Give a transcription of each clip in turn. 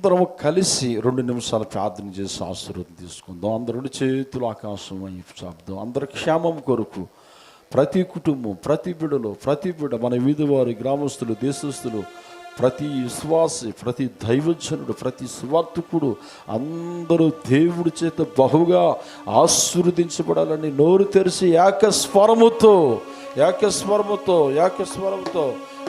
అందరం కలిసి రెండు నిమిషాలు ప్రార్థన చేసి ఆశీర్వాదం తీసుకుందాం. అందరు రెండు చేతులు ఆకాశం వైపు చాపుదాం. అందరి క్షేమం కొరకు ప్రతి కుటుంబం ప్రతి బిడలో ప్రతి బిడ మన వీధివారి గ్రామస్తులు దేశస్తులు ప్రతి విశ్వాసి ప్రతి దైవజనుడు ప్రతి స్వార్థకుడు అందరూ దేవుడి చేత బహుగా ఆశీర్వదించబడాలని నోరు తెరిచి ఏకస్వరముతో ఏకస్వరముతో ఏకస్వరముతో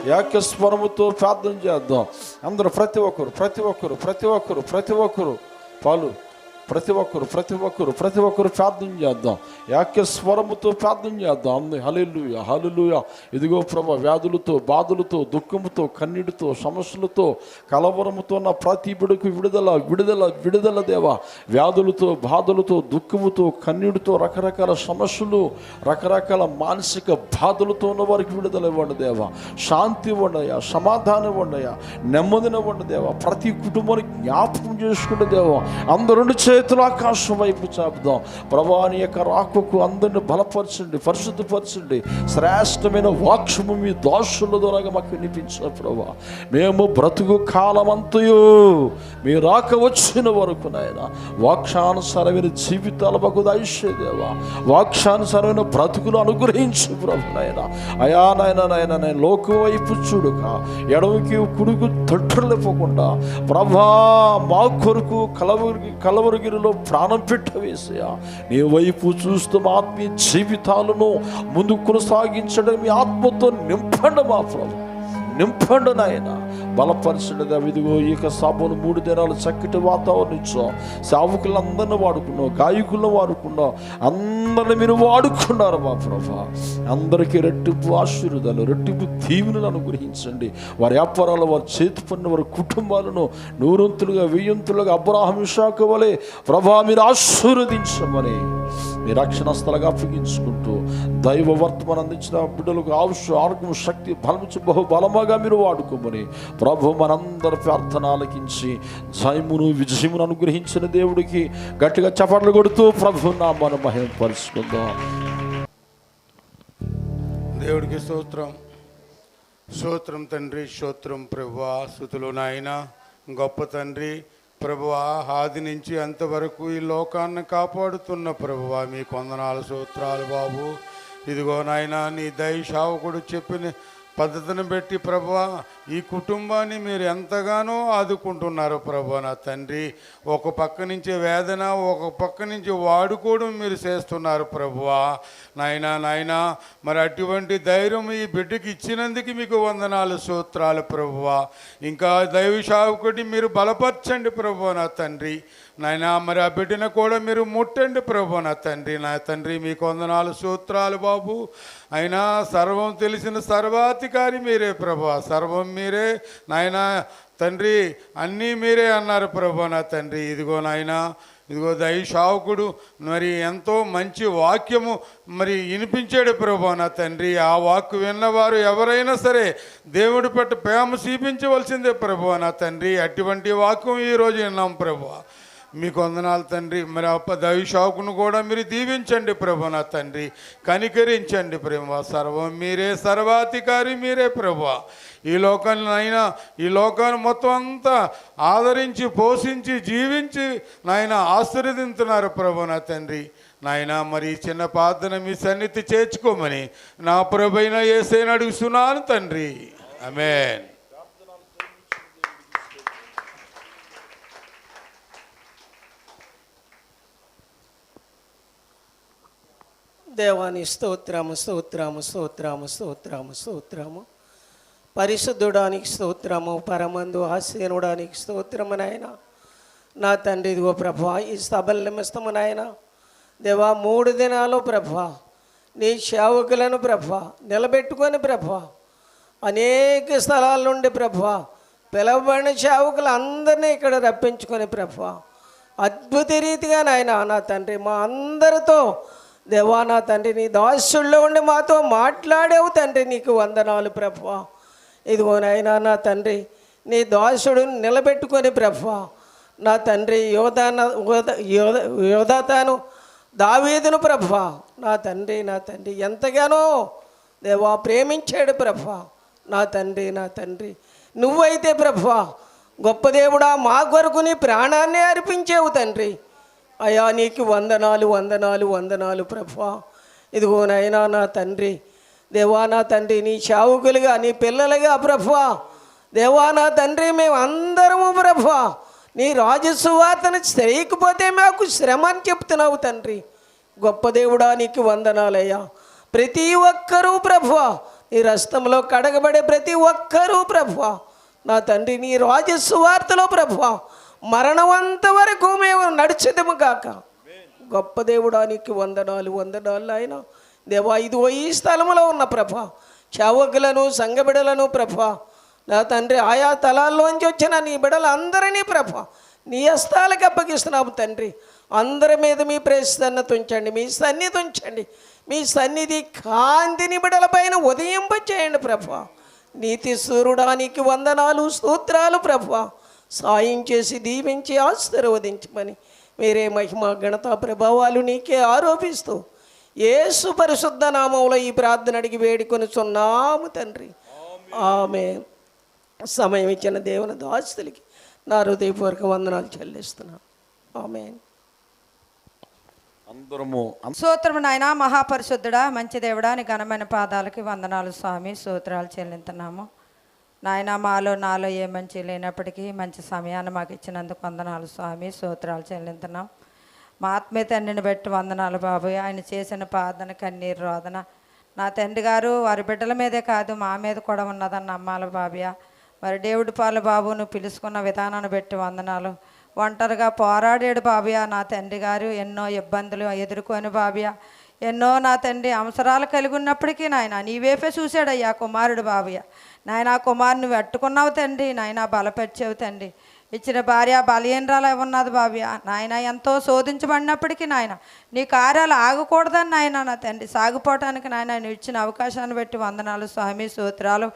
ఏకస్వరముతో ప్రార్థన చేద్దాం. అందరూ ప్రతి ఒక్కరు ప్రతి ఒక్కరు ప్రతి ఒక్కరు ప్రతి ఒక్కరు పాలు. ప్రతి ఒక్కరు ప్రతి ఒక్కరు ప్రతి ఒక్కరు ప్రార్థన చేద్దాం. యాక్య స్వరముతో ప్రార్థన చేద్దాం. అంది హలెలుయ హలెలుయ ఇదిగో ప్రభ వ్యాధులతో బాధలతో దుఃఖముతో కన్నీటితో సమస్యలతో కలవరముతో ఉన్న ప్రతి బిడుకు విడుదల విడుదల విడుదల దేవా. వ్యాధులతో బాధలతో దుఃఖముతో కన్నీటితో రకరకాల సమస్యలు రకరకాల మానసిక బాధలతో ఉన్న వారికి విడుదల ఇవ్వండి దేవా. శాంతి ఇవ్వండియా సమాధానం ఇవ్వండియా నెమ్మదినవ్వండి దేవా. ప్రతి కుటుంబానికి జ్ఞాపకం చేసుకుంటే దేవా. అందరు చేతులు ఆకాశం వైపు చాపుదాం. ప్రభాని యొక్క రాకకు అందరిని బలపరచండి పరిశుద్ధపరచండి. శ్రేష్టమైన వాక్షము మీ దోషుల ద్వారా మాకు వినిపించారు ప్రభా. మేము బ్రతుకు కాలమంతయు. మీ రాక వచ్చిన వరకు నాయన వాక్షానుసారమైన జీవితాల మాకు దయచేదేవా వాక్షానుసారమైన బ్రతుకులు అనుగ్రహించు ప్రభు నాయన. అయా నాయన నాయన నేను లోకం వైపు చూడుక ఎడవకి కుడుకు తొట్టలేపోకుండా ప్రభా మా కొరకు కలవరి కలవరగిరిలో ప్రాణం పెట్టవేసయా నీ వైపు చూస్తూ మా ఆత్మీయ జీవితాలను ముందు కొనసాగించడం మీ ఆత్మతో నింపండి మా ప్రభు. నింపండి నాయన. బలపరచండి అవిదిగో ఈ యొక్క సభను మూడు దినాలు చక్కటి వాతావరణం ఇచ్చావు. సేవకులందరినీ వాడుకున్నావు గాయకులను వాడుకున్నాం అందరిని మీరు వాడుకున్నారు మా ప్రభా. అందరికీ రెట్టింపు ఆశీర్వాదాలు రెట్టింపు దీవెనలు అనుగ్రహించండి. వారి వ్యాపారాలు వారి చేతి పన్ను వారి కుటుంబాలను నూరొంతులుగా వెయ్యంతులుగా అబ్రాహం శాఖ వలె ప్రభా మీరు ఆశీర్వదించమని. మీ రక్షణ స్థలంగా అప్పగించుకుంటూ దైవ వర్తమానం అందించిన బిడ్డలకు ఆవుష ఆరోగ్యం శక్తి బలమించి బహు బలముగా మీరు వాడుకోమని ప్రభు మనందరి ప్రార్థన ఆలకించి జయమును విజయమును అనుగ్రహించిన దేవుడికి గట్టిగా చపట్లు కొడుతూ ప్రభు మన మహిమ పరుచుకుందాం దేవుడికి స్తోత్రం. స్తోత్రం తండ్రి స్తోత్రం ప్రభు. స్థుతులు నాయన. గొప్ప తండ్రి ప్రభువా ఆది నుంచి అంతవరకు ఈ లోకాన్ని కాపాడుతున్న ప్రభువా మీ కొందనాలు సూత్రాలు బాబు. ఇదిగో నాయన నీ దయ శావకుడు చెప్పిన పద్ధతిని బట్టి ప్రభా ఈ కుటుంబాన్ని మీరు ఎంతగానో ఆదుకుంటున్నారు ప్రభు నా తండ్రి. ఒక పక్క నుంచి వేదన ఒక పక్క నుంచి వాడుకోవడం మీరు చేస్తున్నారు ప్రభువా. నాయనా నాయనా మరి అటువంటి ధైర్యం ఈ బిడ్డకి ఇచ్చినందుకు మీకు వందనాలు సూత్రాలు ప్రభువా. ఇంకా దైవ మీరు బలపరచండి ప్రభు నా తండ్రి. నాయనా మరి ఆ బిడ్డను కూడా మీరు ముట్టండి ప్రభు నా తండ్రి నా తండ్రి మీకు వందనాలు సూత్రాలు బాబు. అయినా సర్వం తెలిసిన సర్వాధికారి మీరే ప్రభు సర్వం మీరే. నాయనా తండ్రి అన్నీ మీరే అన్నారు ప్రభు నా తండ్రి. ఇదిగో నాయనా ఇదిగో దైశావకుడు మరి ఎంతో మంచి వాక్యము మరి వినిపించాడు ప్రభు నా తండ్రి. ఆ వాక్కు విన్నవారు ఎవరైనా సరే దేవుడి పట్ల ప్రేమ చూపించవలసిందే ప్రభు నా తండ్రి. అటువంటి వాక్యం ఈరోజు విన్నాం ప్రభు. మీకు వందనాలు తండ్రి మరి అప్ప దైవశాకును కూడా మీరు దీవించండి ప్రభు నా తండ్రి కనికరించండి ప్రేమ సర్వం మీరే సర్వాధికారి మీరే ప్రభు. ఈ లోకాన్ని అయినా ఈ లోకాన్ని మొత్తం అంతా ఆదరించి పోషించి జీవించి నాయన ఆశీర్వదించున్నారు ప్రభు నా తండ్రి. నాయన మరి ఈ చిన్న పాత్రను మీ సన్నిధి చేర్చుకోమని నా ప్రభైన ఏసైనా అడుగుతున్నాను తండ్రి. అమేన్ దేవాని స్తోత్రము స్తోత్రము స్తోత్రము స్తోత్రము స్తోత్రము. పరిశుద్ధుడానికి స్తోత్రము పరమందు ఆశీనుడానికి స్తోత్రము నాయన. నా తండ్రి ఇదిగో ప్రభా ఈ సభల నిమిస్తము నాయన. దేవా మూడు దినాలు ప్రభా నీ సేవకులను ప్రభా నిలబెట్టుకొని ప్రభా అనేక స్థలాల నుండి ప్రభా పిలవబడిన సేవకులు అందరినీ ఇక్కడ రప్పించుకొని ప్రభా అద్భుత రీతిగా నాయన నా తండ్రి మా అందరితో దేవా నా తండ్రి నీ దాసుల్లో ఉండి మాతో మాట్లాడేవు తండ్రి నీకు వందనాలు ప్రభా ఇదిగో నాయనా నా తండ్రి నీ దాసుడు నిలబెట్టుకొని ప్రభా నా తండ్రి యోధాన యోధ యోధాతాను దావీదును ప్రభా నా తండ్రి నా తండ్రి ఎంతగానో దేవా ప్రేమించాడు ప్రభా నా తండ్రి నా తండ్రి నువ్వైతే ప్రభా గొప్ప దేవుడా మా కొరకు నీ ప్రాణాన్ని అర్పించేవు తండ్రి. అయా నీకు వందనాలు వందనాలు వందనాలు ప్రభా. ఇదిగో నైనా నా తండ్రి. దేవా నా తండ్రి నీ చావుకులుగా నీ పిల్లలుగా ప్రభా. దేవా నా తండ్రి మేము అందరము ప్రభా నీ రాజసువార్తను చేయకపోతే మాకు శ్రమ అని చెప్తున్నావు తండ్రి. గొప్ప దేవుడా నీకు వందనాలయ్యా. ప్రతి ఒక్కరూ ప్రభా నీ రస్తంలో కడగబడే ప్రతి ఒక్కరూ ప్రభా నా తండ్రి నీ రాజసువార్తలో ప్రభా మరణమంత వరకు మేము నడిచేదము కాక గొప్ప దేవుడానికి వందనాలు వందనాలు ఆయన దేవా ఇదిగో ఈ స్థలములో ఉన్న ప్రభ చావకులను సంగబిడలను ప్రభ నా తండ్రి ఆయా తలాల్లోంచి వచ్చిన నీ బిడలందరినీ ప్రభ నీ హస్తాలకు అప్పగిస్తున్నాము తండ్రి. అందరి మీద మీ ప్రేస్తన్న తుంచండి మీ సన్నిధి ఉంచండి మీ సన్నిధి కాంతిని బిడలపైన ఉదయింపచేయండి ప్రభ. నీతి సూర్యుడానికి వందనాలు స్తోత్రాలు ప్రభ. సాయం చేసి దీవించి ఆశీర్వదించమని. మీరే మహిమ ఘనత ప్రభావాలు నీకే ఆరోపిస్తూ యేసు పరిశుద్ధ నామంలో ఈ ప్రార్థన అడిగి వేడుకొని చున్నాము తండ్రి. ఆమె సమయం ఇచ్చిన దేవుని దాస్తులకి నా హృదయపూర్వక వందనాలు చెల్లిస్తున్నాను ఆమె అందరము స్తోత్రము నాయన మహాపరిశుద్ధుడా మంచి దేవుడా నీ ఘనమైన పాదాలకి వందనాలు స్వామి స్తోత్రాలు చెల్లింతున్నాము నాయన మాలో నాలో ఏ మంచి లేనప్పటికీ మంచి సమయాన్ని మాకు ఇచ్చినందుకు వందనాలు స్వామి. సూత్రాలు చెల్లింతున్నాం. మా ఆత్మీయ తండ్రిని బట్టి వందనాలు బాబు. ఆయన చేసిన ప్రార్థన కన్నీరు రోదన. నా తండ్రి గారు వారి బిడ్డల మీదే కాదు మా మీద కూడా ఉన్నదని నమ్మాలి బాబయ్య మరి దేవుడి పాలు బాబు నువ్వు పిలుచుకున్న విధానాన్ని బట్టి వందనాలు. ఒంటరిగా పోరాడాడు బాబయ్య నా తండ్రి గారు. ఎన్నో ఇబ్బందులు ఎదుర్కొని బాబయ్య ఎన్నో నా తండ్రి అవసరాలు కలిగి ఉన్నప్పటికీ నాయన నీ వైపే చూశాడయ్యా కుమారుడు బాబయ్య. నాయన ఆ కుమారుని పెట్టుకున్నావు తండ్రి నాయన బలపరిచావు తండ్రి. ఇచ్చిన భార్య బలహీనరాలు ఉన్నది బాబయ్య. నాయన ఎంతో శోధించబడినప్పటికీ నాయన నీ కార్యాలు ఆగకూడదని నాయన నా తండ్రి. సాగిపోవటానికి నాయన నువ్వు ఇచ్చిన అవకాశాన్ని బట్టి వందనాలు స్వామి సూత్రాలు.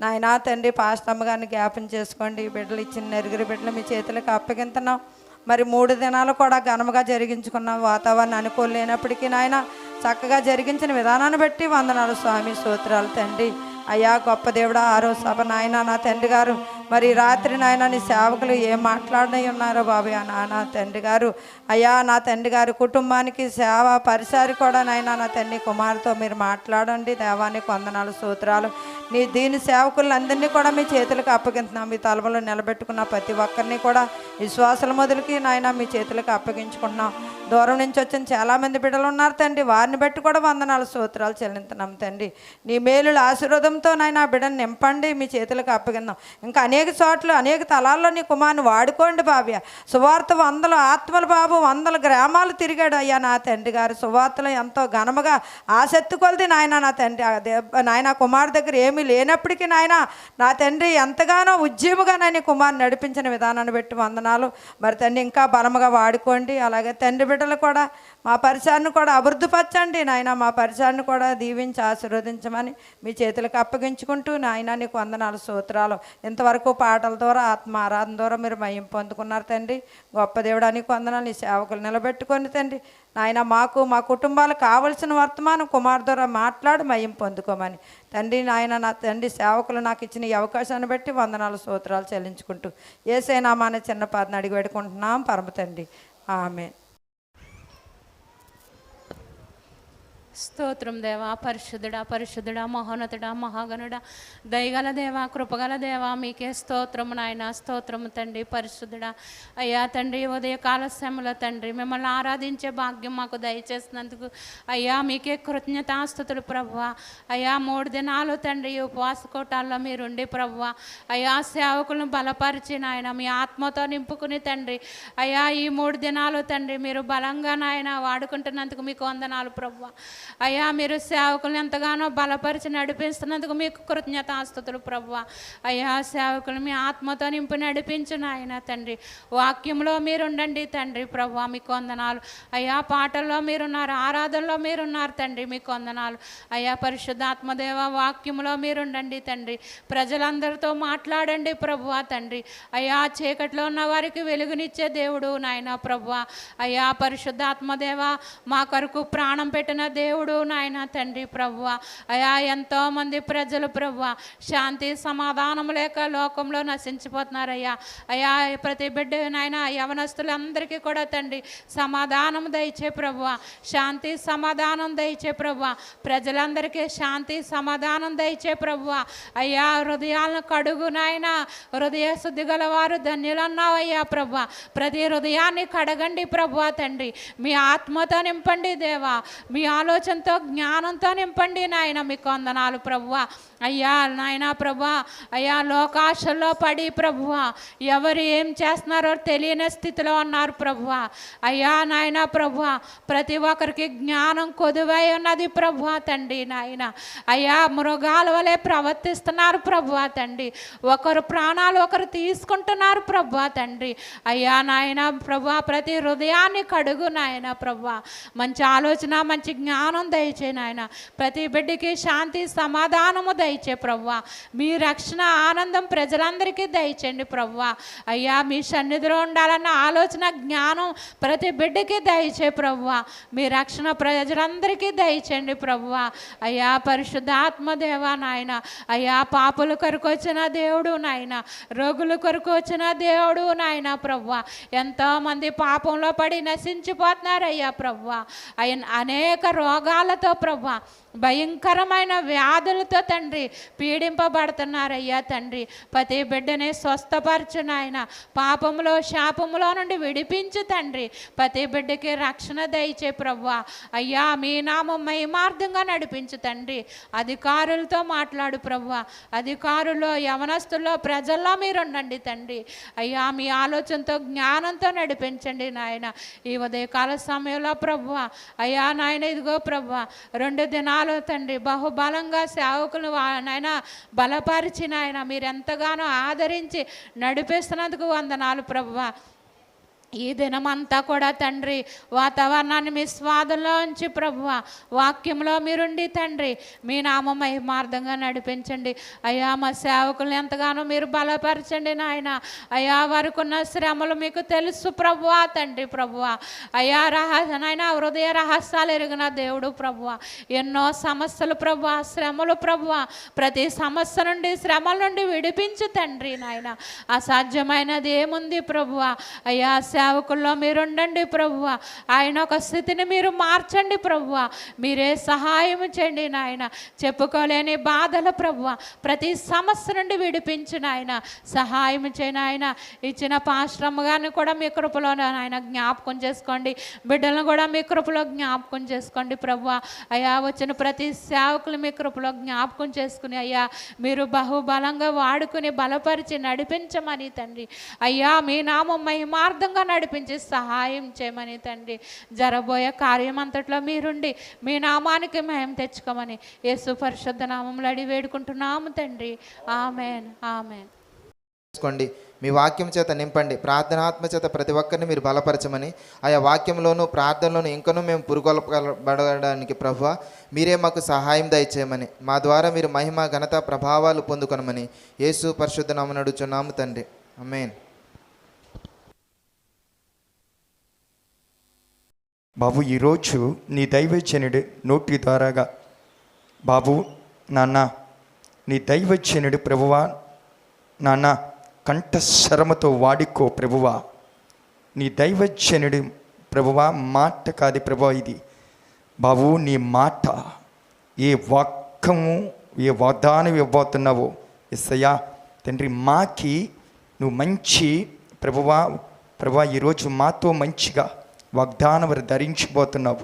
నాయన తండ్రి పాస్తమ్మ గారిని జ్ఞాపం చేసుకోండి. బిడ్డలు ఇచ్చిన నెరుగురి బిడ్డలు మీ చేతులకు అప్పగింతున్నాం. మరి మూడు దినాలు కూడా ఘనముగా జరిగించుకున్నాం. వాతావరణం అనుకోలేనప్పటికీ నాయన చక్కగా జరిగించిన విధానాన్ని బట్టి వందనాలు స్వామి సూత్రాలు తండ్రి. అయ్యా గొప్ప దేవుడా ఆరో సభ నాయన నా తండ్రి గారు మరి రాత్రి నాయన నీ సేవకులు ఏం మాట్లాడనై ఉన్నారో బాబయ్య నాన్న తండ్రి గారు అయ్యా నా తండ్రి గారు కుటుంబానికి సేవ పరిసారి కూడా నాయన నా తండ్రి కుమారుతో మీరు మాట్లాడండి. దేవానికి వందనాలు సూత్రాలు. నీ దీని సేవకులందరినీ కూడా మీ చేతులకు అప్పగించున్నాం. మీ తలములో నిలబెట్టుకున్న ప్రతి ఒక్కరిని కూడా విశ్వాసాల మొదలుకి నాయన మీ చేతులకు అప్పగించుకుంటున్నాం. దూరం నుంచి వచ్చిన చాలామంది బిడ్డలు ఉన్నారు తండ్రి. వారిని బట్టి కూడా వందనాలు సూత్రాలు చెల్లించున్నాం తండ్రి. నీ మేలుల ఆశీర్వాదంతో నాయన ఆ బిడ్డను నింపండి. మీ చేతులకు అప్పగిందాం. ఇంకా అనేక అనేక చోట్ల అనేక తలాల్లో నీ కుమారుని వాడుకోండి బాబ్య సువార్త వందల ఆత్మల బాబు వందల గ్రామాలు తిరిగాడు అయ్యా నా తండ్రి గారు. సువార్తలో ఎంతో ఘనముగా ఆసక్తి కొలిది నాయన నా తండ్రి. నాయన కుమారు దగ్గర ఏమీ లేనప్పటికీ నాయన నా తండ్రి ఎంతగానో ఉద్యముగా నీ కుమారు నడిపించిన విధానాన్ని బట్టి వందనాలు. మరి తండ్రి ఇంకా బలముగా వాడుకోండి. అలాగే తండ్రి బిడ్డలు కూడా మా పరిసరాన్ని కూడా అభివృద్ధిపరచండి నాయన. మా పరిసరాన్ని కూడా దీవించి ఆశీర్వదించమని మీ చేతులకు అప్పగించుకుంటూ నాయన నీకు వందనాలు సూత్రాలు ఇంతవరకు పాటల ద్వారా ఆత్మ ఆరాధన ద్వారా మీరు మయం పొందుకున్నారు తండ్రి. గొప్ప దేవుడానికి వందనాలు. నీ సేవకులు నిలబెట్టుకొని తండ్రి. నాయన మాకు మా కుటుంబాలకు కావలసిన వర్తమానం కుమార్ ద్వారా మాట్లాడి మయం పొందుకోమని. తండ్రి నాయన నా తండ్రి సేవకులు నాకు ఇచ్చిన ఈ అవకాశాన్ని బట్టి వందనాలు సూత్రాలు చెల్లించుకుంటూ ఏసైనామానే చిన్న పాదన అడిగి పెట్టుకుంటున్నాం పరమ తండ్రి. ఆమె స్తోత్రం దేవా పరిశుద్ధుడా పరిశుద్ధుడా మహోన్నతుడా మహాగణుడా. దయగల దేవా కృపగల దేవా మీకే స్తోత్రం నాయన స్తోత్రము తండ్రి పరిశుద్ధుడా. అయ్యా తండ్రి ఉదయ కాలశ్రమలో తండ్రి మిమ్మల్ని ఆరాధించే భాగ్యం మాకు దయచేసినందుకు. అయ్యా మీకే కృతజ్ఞతాస్తుతులు ప్రభు అయ్యా మూడు దినాలు తండ్రి ఈ ఉపవాస కోటాల్లో మీరుండి ప్రభువ. అయ్యా సేవకులను బలపరిచి నాయన మీ ఆత్మతో నింపుకుని తండ్రి. అయ్యా ఈ మూడు దినాలు తండ్రి మీరు బలంగా నాయన వాడుకుంటున్నందుకు మీకు వందనాలు ప్రభువ. అయ్యా మీరు సేవకులను ఎంతగానో బలపరిచి నడిపిస్తున్నందుకు మీకు కృతజ్ఞతాస్తుతులు ప్రభువ. అయ్యా సేవకులు మీ ఆత్మతో నింపి నడిపించు నాయన తండ్రి. వాక్యంలో మీరుండండి తండ్రి ప్రభువ మీకు వందనాలు. అయ్యా పాటల్లో మీరున్నారు ఆరాధనలో మీరున్నారు తండ్రి మీకు వందనాలు. అయ్యా పరిశుద్ధాత్మదేవ వాక్యంలో మీరుండండి తండ్రి. ప్రజలందరితో మాట్లాడండి ప్రభు తండ్రి. అయ్యా చీకట్లో ఉన్న వారికి వెలుగునిచ్చే దేవుడు నాయన ప్రభువ. అయ్యా పరిశుద్ధాత్మదేవ మా కొరకు ప్రాణం పెట్టిన దేవుడు దేవుడు నాయన తండ్రి ప్రభువ. అయా ఎంతోమంది ప్రజలు ప్రభువ. శాంతి సమాధానం లేక లోకంలో నశించిపోతున్నారయ్యా. అయా ప్రతి బిడ్డ నాయన యవనస్తులందరికీ కూడా తండ్రి సమాధానం దయచే ప్రభువ. శాంతి సమాధానం దయచే ప్రభువ. ప్రజలందరికీ శాంతి సమాధానం దయచే ప్రభువ. అయ్యా హృదయాలను కడుగు నాయన. హృదయ శుద్ధి గలవారు ధన్యులన్నావయ్యా ప్రభు ప్రతి హృదయాన్ని కడగండి ప్రభు తండ్రి. మీ ఆత్మతో నింపండి దేవా. మీ ఆలోచనతో జ్ఞానంతో నింపండి నాయన మీకు వందనాలు ప్రభువ. అయ్యా నాయన ప్రభు అయ్యా లోకాశల్లో పడి ప్రభువ. ఎవరు ఏం చేస్తున్నారో తెలియని స్థితిలో ఉన్నారు ప్రభువ. అయ్యా నాయన ప్రభువ ప్రతి ఒక్కరికి జ్ఞానం కొదువై ఉన్నది ప్రభువ తండ్రి నాయన. అయ్యా మృగాల వలె ప్రవర్తిస్తున్నారు ప్రభువ తండ్రి. ఒకరు ప్రాణాలు ఒకరు తీసుకుంటున్నారు ప్రభువ తండ్రి. అయ్యా నాయన ప్రభు ప్రతి హృదయాన్ని కడుగు నాయన ప్రభు మంచి ఆలోచన మంచి జ్ఞానం దయచే నాయన. ప్రతి బిడ్డకి శాంతి సమాధానము దయచే ప్రవ్వా. మీ రక్షణ ఆనందం ప్రజలందరికీ దయచేయండి ప్రవ్వా. అయ్యా మీ సన్నిధిలో ఉండాలన్న ఆలోచన జ్ఞానం ప్రతి బిడ్డకి దయచే ప్రవ్వా. మీ రక్షణ ప్రజలందరికీ దయచేయండి ప్రవ్వా. అయ్యా పరిశుద్ధాత్మ దేవా నాయన. అయ్యా పాపుల కొరకు వచ్చిన దేవుడు నాయన. రోగుల కొరకు వచ్చిన దేవుడు నాయన ప్రభు ఎంతోమంది పాపంలో పడి నశించిపోతున్నారయ్యా ప్రవ్వా. అయన అనేక రోగ రోగాలతో ప్రభా భయంకరమైన వ్యాధులతో తండ్రి పీడింపబడుతున్నారయ్యా తండ్రి. ప్రతి బిడ్డని స్వస్థపరచు నాయన పాపములో శాపములో నుండి విడిపించు తండ్రి. ప్రతి బిడ్డకి రక్షణ దయచే ప్రభు అయ్యా మీ నామం మహిమార్థంగా నడిపించు తండ్రి. అధికారులతో మాట్లాడు ప్రభు అధికారుల్లో యవనస్తుల్లో ప్రజల్లో మీరుండండి తండ్రి. అయ్యా మీ ఆలోచనతో జ్ఞానంతో నడిపించండి నాయన. ఈ ఉదయకాల సమయంలో ప్రభు అయ్యా నాయన ఇదిగో ప్రభు రెండు దినాలు తండ్రి బహుబలంగా సేవకులు నాయన బలపరిచిన ఆయన మీరు ఎంతగానో ఆదరించి నడిపిస్తున్నందుకు వందనాలు ప్రభువా. ఈ దినమంతా కూడా తండ్రి వాతావరణాన్ని మీ స్వాదంలో ఉంచి ప్రభువ వాక్యంలో మీరుండి తండ్రి మీ నామ మార్గంగా నడిపించండి. అయ్యా మా సేవకులను ఎంతగానో మీరు బలపరచండి నాయన. అయ్యా వారికి ఉన్న శ్రమలు మీకు తెలుసు ప్రభువా తండ్రి ప్రభువ. అయ్యా రహస్య నాయన హృదయ రహస్యాలు ఎరిగిన దేవుడు ప్రభువ. ఎన్నో సమస్యలు ప్రభువ శ్రమలు ప్రభువ. ప్రతి సమస్య నుండి శ్రమల నుండి విడిపించు తండ్రి నాయన. అసాధ్యమైనది ఏముంది ప్రభువ? అయ్యా సేవకుల్లో మీరు ఉండండి ప్రభువ. ఆయన ఒక స్థితిని మీరు మార్చండి ప్రభువ. మీరే సహాయం చేయండి నాయన. చెప్పుకోలేని బాధల ప్రభువ. ప్రతి సమస్య నుండి విడిపించిన ఆయన సహాయం చేయను ఆయన ఇచ్చిన పాశ్రమ గారిని కూడా మీ కృపలో ఆయన జ్ఞాపకం చేసుకోండి. బిడ్డలను కూడా మీ కృపలో జ్ఞాపకం చేసుకోండి ప్రభువ. అయ్యా వచ్చిన ప్రతి సేవకులు మీ కృపలో జ్ఞాపకం చేసుకుని అయ్యా మీరు బహుబలంగా వాడుకుని బలపరిచి నడిపించమని తండ్రి. అయ్యా మీ నామం మహిమార్థంగా నడిపించి సహాయం చేయమని తండ్రి. జరబోయే కార్యం అంతట్లో మీరుండి మీ నామానికి మేము తెచ్చుకోమని యేసు పరిశుద్ధ నామంలో అడి వేడుకుంటున్నాము తండ్రి. ఆమెన్. ఆమెన్. చేసుకోండి. మీ వాక్యం చేత నింపండి. ప్రార్థనాత్మ చేత ప్రతి ఒక్కరిని మీరు బలపరచమని ఆయా వాక్యంలోనూ ప్రార్థనలోనూ ఇంకనూ మేము పురుగొలపడడానికి ప్రభు మీరే మాకు సహాయం దయచేయమని మా ద్వారా మీరు మహిమ ఘనత ప్రభావాలు పొందుకొనమని యేసు పరిశుద్ధ నామం నడుచున్నాము తండ్రి. అమేన్ బాబు ఈరోజు నీ దైవజనుడు నోటి ద్వారాగా. బాబు నాన్న నీ దైవజనుడు ప్రభువా. నాన్న కంఠస్వరముతో వాడుకో ప్రభువా. నీ దైవజనుడు ప్రభువా మాట కాదు ప్రభువా ఇది. బాబు నీ మాట ఏ వాక్యము ఏ వాగ్దానం ఇవ్వబోతున్నావో ఎస్సయ్యా తండ్రి మాకి నువ్వు మంచి ప్రభువా ప్రభువా ఈరోజు మాతో మంచిగా వాగ్దానం ధరించబోతున్నావు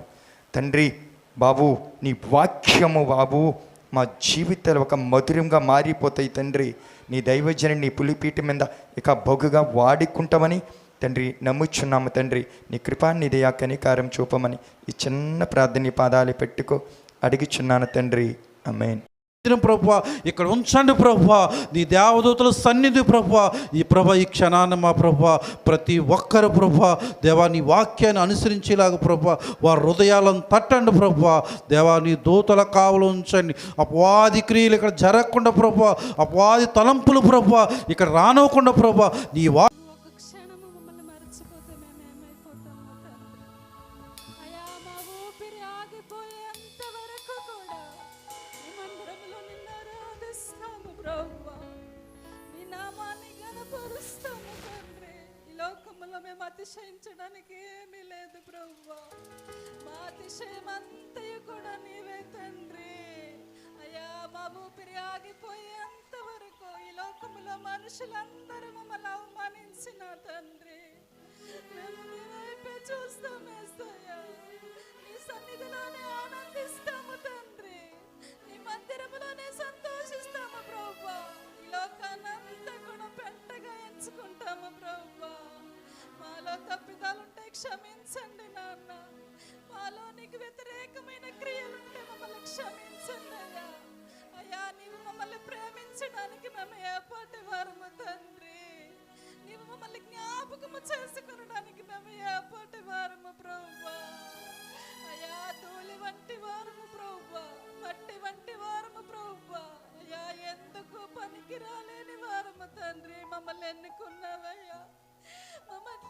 తండ్రి బాబు నీ వాక్యము బాబు మా జీవితాలు ఒక మధురంగా మారిపోతాయి తండ్రి. నీ దైవజని నీ పులిపీట మీద ఇక బొగ్గుగా వాడుకుంటామని తండ్రి నమ్ముచున్నాము తండ్రి. నీ కృపా నీ దయా కనికారం చూపమని ఈ చిన్న ప్రార్థన పాదాలు పెట్టుకో అడిగిచున్నాను తండ్రి. అమేన్ దినం ప్రభు ఇక్కడ ఉంచండి ప్రభు నీ దేవదూతల సన్నిధి ప్రభు ఈ ప్రభ ఈ క్షణాన్ని మా ప్రభు ప్రతి ఒక్కరు ప్రభు దేవా నీ వాక్యాన్ని అనుసరించేలాగా ప్రభు వారి హృదయాలను తట్టండి ప్రభు దేవా నీ దూతల కావలు ఉంచండి. అపవాది క్రియలు ఇక్కడ జరగకుండా ప్రభు అపవాది తలంపులు ప్రభు ఇక్కడ రానవకుండా ప్రభు నీ వా అతిశయించడానికి ఏమీ లేదు ప్రభువా మా అతిశయమంతయు కూడా నీవే తండ్రి. అయ్యా మా ఊపిరి ఆగిపోయేంత వరకు ఈ లోకములో మనుషులందరూ మమ్మల్ని అవమానించిన తండ్రి. మేము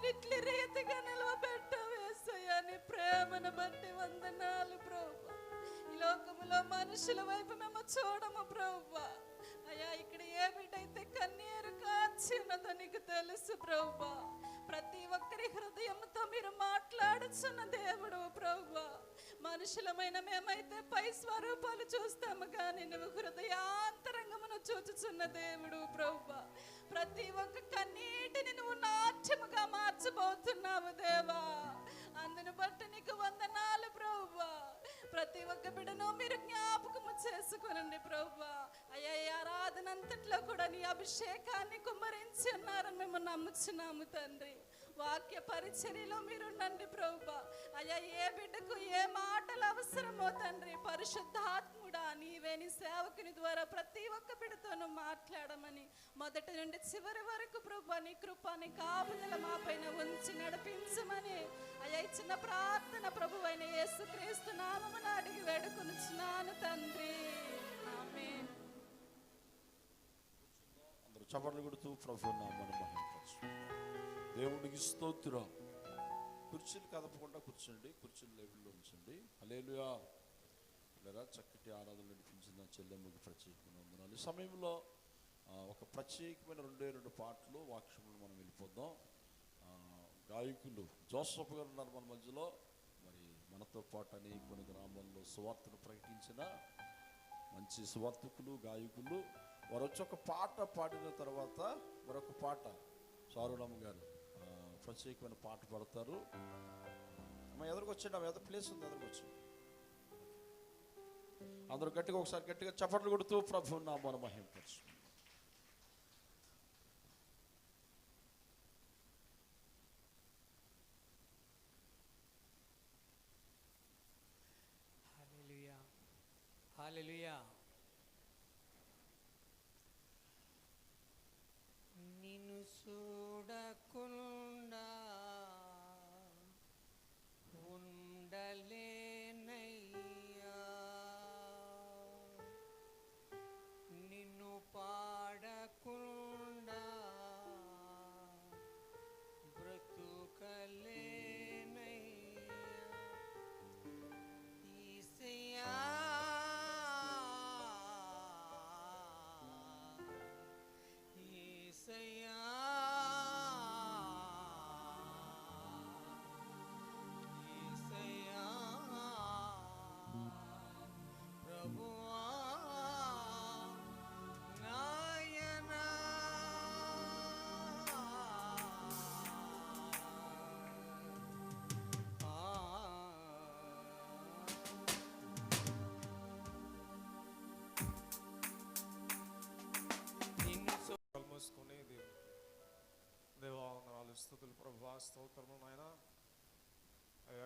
ఇట్లి రీతిగా నిలవబెట్టవేసయ్యా నీ ప్రేమను బట్టి వందనాలు ప్రభు ఈ లోకములో మనుషుల వైపు మేము చూడము ప్రభు అయ్యా ఇక్కడ ఏ బిడ్డైతే కన్నీరు కాచినదో నీకు తెలుసు ప్రభు ప్రతి ఒక్కరి హృదయంతో మీరు మాట్లాడుచున్న దేవుడు ప్రభు మనుషులమైన మేమైతే పై స్వరూపాలు చూస్తాము కానీ నువ్వు హృదయాంతరంగమును చూచుచున్న దేవుడు ప్రభు ప్రతి ఒక్క కన్నీటిని నువ్వు నాట్యముగా మార్చబోతున్నావు దేవా. అందును బట్టి నీకు వందనాలు ప్రభువా ప్రతి ఒక్క బిడను మీరు జ్ఞాపకము చేసుకునండి ప్రభువా అయ్యా ఈ ఆరాధన అంతట్లో కూడా నీ అభిషేకాన్ని కుమ్మరించి ఉన్నారని మేము నమ్ముచున్నాము తండ్రి. వాక్య పరిచర్యలో మీరు ఉండండి అయ్యా ఏ బిడ్డకు ఏ మాటలు అవసరమో తండ్రి పరిశుద్ధాత్ముడా నీవే నీ సేవకుని ద్వారా ప్రతి ఒక్క బిడ్డతోనూ మాట్లాడమని మొదటి నుండి చివరి వరకు ప్రభు నీ కృపాని కాపుదల మా పైన ఉంచి నడిపించమని. అయ్యా ఇచ్చిన ప్రార్థన ప్రభు అయిన యేసుక్రీస్తు నామమున అడిగి వేడుకొనుచున్నాను తండ్రి. ఆమేన్. కొడుతూ ప్రభు నామను మహిమపరచు దేవుడికి స్తోత్రం. కుర్చీలు కదపకుండా కూర్చోండి కుర్చీలు లెవెల్లో ఉంచండి. అలేలుయా లేదా చక్కటి ఆరాధన నడిపించిన చెల్లెమ్మకి ప్రత్యేకమైన వందనాలు. ఈ సమయంలో ఒక ప్రత్యేకమైన రెండే రెండు పాటలు వాక్యములు మనం వెళ్ళిపోదాం. గాయకులు జోసఫ్ గారు ఉన్నారు మన మధ్యలో. మరి మనతో పాటు అనేక కొన్ని గ్రామాల్లో సువార్తను ప్రకటించిన మంచి సువార్తకులు గాయకులు. వారు వచ్చి ఒక పాట పాడిన తర్వాత మరొక పాట. సారుణమ్మ గారు. ప్రత్యేకమైన పాట పాడతారు. అమ్మ ఎదురుకొచ్చండి వచ్చండి ఎదురు ప్లేస్ ఉంది ఎదురుకొచ్చి అందరూ గట్టిగా ఒకసారి గట్టిగా చప్పట్లు కొడుతూ ప్రభు నా మన మహింపరచు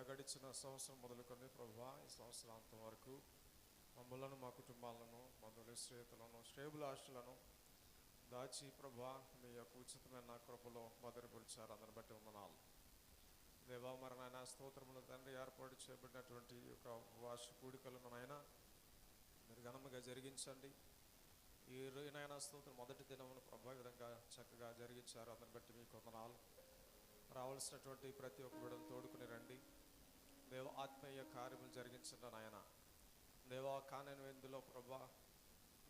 గడిచిన సంవత్సరం మొదలుకొని ప్రభా ఈ సంవత్సరాంతం వరకు మమ్మలను మా కుటుంబాలను బంధువులు స్నేహితులను స్టేబుల్ ఆస్తులను దాచి ప్రభా మీ యొక్క ఉచితమైన కృపలో భద్రపరిచారు. అందరిని బట్టి వందనాలు. దేవా మరి నాయన స్తోత్రములు తండ్రి ఏర్పాటు చేయబడినటువంటి యొక్క వాష కూడికలను నాయన మీరు ఘనముగా జరిగించండి. ఈ రోజునైనా స్తోత్రం మొదటి దినమును ప్రభా విధంగా చక్కగా జరిగించారు. అతని బట్టి మీకు వందనాలు. రావాల్సినటువంటి ప్రతి ఒక్క బిడ్డను తోడుకుని రండి. దేవ ఆత్మీయ కార్యములు జరిగించండి నాయన. దేవా కానని ఇందులో ప్రభా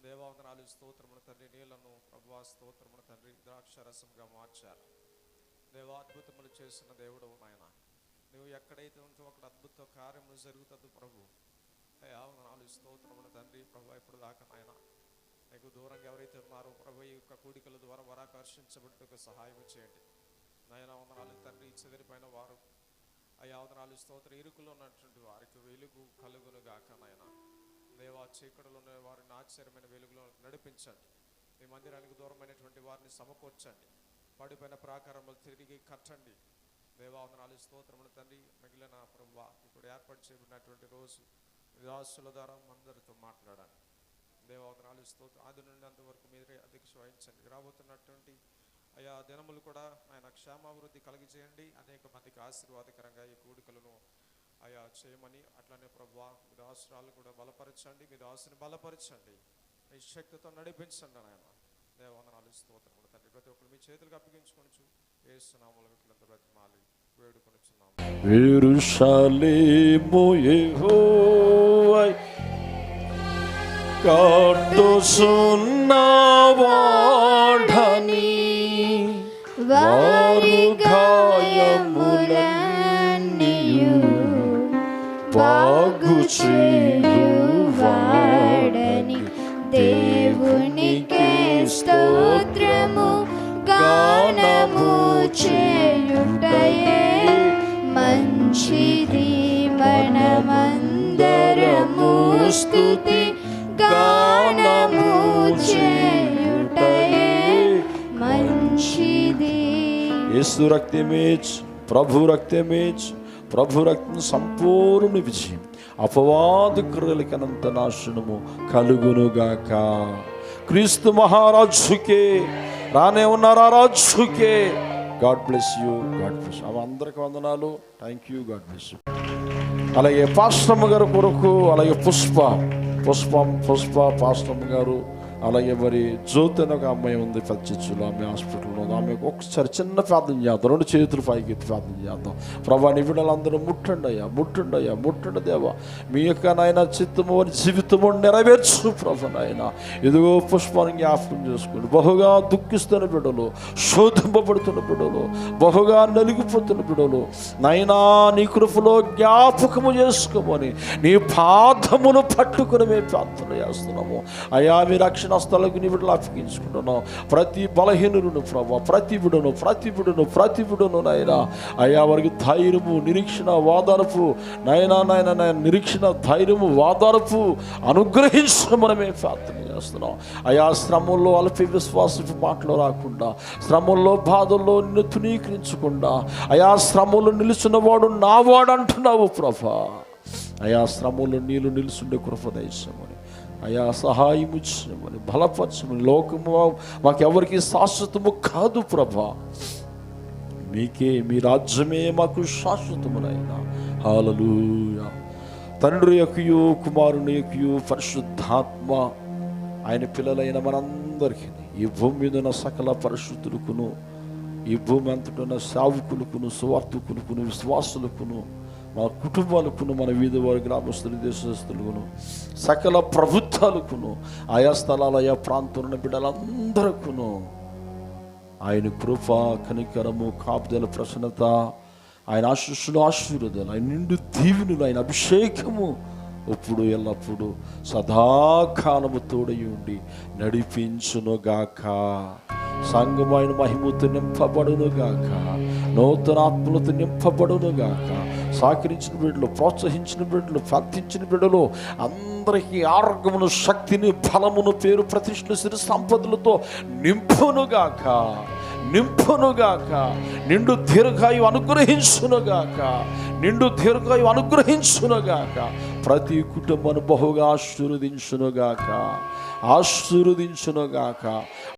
దేవావందనాలు స్తోత్రముల తండ్రి నీళ్ళను ప్రభా స్తోత్రముల తండ్రి ద్రాక్షరసంగా మార్చారు. దేవా అద్భుతములు చేసిన దేవుడు నాయన. నువ్వు ఎక్కడైతే ఉంటో అక్కడ అద్భుత కార్యములు జరుగుతుంది ప్రభు. అయ్యా స్తోత్రముల తండ్రి ప్రభు ఇప్పుడు దాకా నాయన. నీకు దూరంగా ఎవరైతే ఉన్నారో ప్రభు ఈ యొక్క కూడికల ద్వారా వరాకర్షించబడుటకు సహాయం చేయండి. నాయన వందనాలు తండ్రి చెదిరిపోయిన వారు అయ్యా స్తోత్ర ఇరుకులో ఉన్నటువంటి వారికి వెలుగు కలుగును గాక నాయన. దేవా చీకటిలో ఉన్న వారిని ఆశ్చర్యమైన వెలుగులో నడిపించండి. మీ మందిరానికి దూరమైనటువంటి వారిని సమకూర్చండి. పడిపోయిన ప్రాకారములు తిరిగి కట్టండి. దేవావతనాలు స్తోత్రములు తండ్రి మిగిలిన ప్రభు ఇప్పుడు ఏర్పాటు చేయబడినటువంటి రోజు. విదాసుల ద్వారా అందరితో మాట్లాడాలి. దేవావతనాలు స్తోత్రం ఆది నుండి అంతవరకు మీరే అధ్యక్ష వహించండి. రాబోతున్నటువంటి అయా దినములు కూడా ఆయన క్షేమాభివృద్ధి కలిగి చేయండి అనేక మందికి ఆశీర్వాదకరంగా ఈ కూడికలను అయా చేయమని అట్లానే ప్రభు మీ దాసురాలు కూడా బలపరచండి మీ దాసుని బలపరచండి. మీ శక్తితో నడిపించండి ఆయన దేవనాలు స్తోత్రములు తండ్రి. ప్రతి ఒక్కరు మీ చేతులకు అప్పగించుకొనచ్చు ఏసునామలు విట్లంత బ్రతిమాలి వేడుకొనిచున్నాము. ఎరుషలేము యెహోవై వారు గాయములన్నీయు బాగు చేయువాడని దేవునికే స్తోత్రము గానము చేయుటయే మంచిది. మనమందరము స్థుతి గానము చే యేసు రక్తమేచ్ ప్రభు రక్తమేచ్ ప్రభు రక్తం సంపూర్ణ విజయం. అపవాదు క్రియలకనంత నాశనము కలుగునుగాక. క్రీస్తు మహారాజుకే రానే ఉన్నారా రాజుకే? God bless you God bless అవి అందరికి వందనాలు. Thank you God bless you. అలాగే పాశ్రమ గారు కొరకు అలాగే పుష్ప పుష్పం పుష్ప పాస్టమ్మ గారు అలాగే మరి జ్యోతి అని ఒక అమ్మాయి ఉంది పెద్ద చర్చిలో ఆమె హాస్పిటల్లో ఉంది. ఆమెకు ఒకసారి చిన్న ప్రార్థన చేద్దాం. రెండు చేతులు పైకి ఎత్తి ప్రార్థన చేద్దాం. ప్రభా నిపుణులందరూ ముట్టండి అయ్యా ముట్టండి అయ్యా ముట్టండి దేవా. మీ యొక్క నాయన చిత్తము వారి జీవితము నెరవేర్చు ప్రభు నాయన. ఇదిగో పుష్పాన్ని జ్ఞాపకం చేసుకుని బహుగా దుఃఖిస్తున్న బిడలు శోధింపబడుతున్న బిడలు బహుగా నలిగిపోతున్న బిడలు నైనా నీ కృపలో జ్ఞాపకము చేసుకోమని నీ పాదమును పట్టుకుని మేము ప్రార్థన చేస్తున్నాము. అయా మీ రక్షణ స్థలకు నీ విడుదల అప్పగించుకుంటున్నాం ప్రతి బలహీనులను ప్రభా ప్రతి విడును ప్రతి విడును ప్రతి విడును నాయన. అయా వారికి ధైర్యము నిరీక్షణ వాదారపు నాయనా నాయన నాయన నిరీక్షణ ధైర్యము వాదారపు అనుగ్రహించడం మనమే ప్రార్థన చేస్తున్నాం. అయా శ్రమంలో అల్పి విశ్వాసపు మాటలు రాకుండా శ్రమంలో బాధల్లో నిన్ను తునీకరించకుండా అయా శ్రమంలో నిలుచున్న వాడు నా వాడు అంటున్నావు ప్రభా. అయా శ్రమంలో నీళ్ళు నిలుచుండే కృప అయా సహాయము చేయమని బలపరచమని లోకము మాకెవరికి శాశ్వతము కాదు ప్రభా. మీకే మీ రాజ్యమే మాకు శాశ్వతమునైనా. హాలలుయా తండ్రి యొక్కయు కుమారుని యొక్కయు పరిశుద్ధాత్మ ఆయన పిల్లలైన మనందరికీ ఈ భూమి మీద ఉన్న సకల పరిశుద్ధులకును ఈ భూమి అంతటున్న సావుకులకును సువార్థకులకును విశ్వాసులకును మన కుటుంబాలకును మన వీధి వారి గ్రామస్తులు దేశస్తులకును సకల ప్రభుత్వాలకును ఆయా స్థలాలు ఆయా ప్రాంతంలో ఉన్న ఆయన కృప కనికరము కాపుదల ప్రసన్నత ఆయన ఆశీస్సులు ఆశీర్వదాలు ఆయన నిండు దీవెనులు ఆయన అభిషేకము ఇప్పుడు ఎల్లప్పుడు సదాకాలము తోడై ఉండి నడిపించునుగాక. సంగమైన మహిమతో నింపబడునుగాక. నూతన ఆత్మలతో నింపబడునుగాక. సహకరించిన బిడ్డలు ప్రోత్సహించిన బిడ్డలు ప్రార్థించిన బిడ్డలు అందరికీ ఆరోగ్యమును శక్తిని బలమును పేరు ప్రతిష్టలు సిరి సంపదలతో నింపునుగాక. నింపునుగాక. నిండు దీర్ఘాయు అనుగ్రహించునుగాక. నిండు దీర్ఘాయు అనుగ్రహించునుగాక. ప్రతి కుటుంబాన్ని బహుగా ఆశీర్వదించునుగాక. ఆశీర్వదించునుగాక.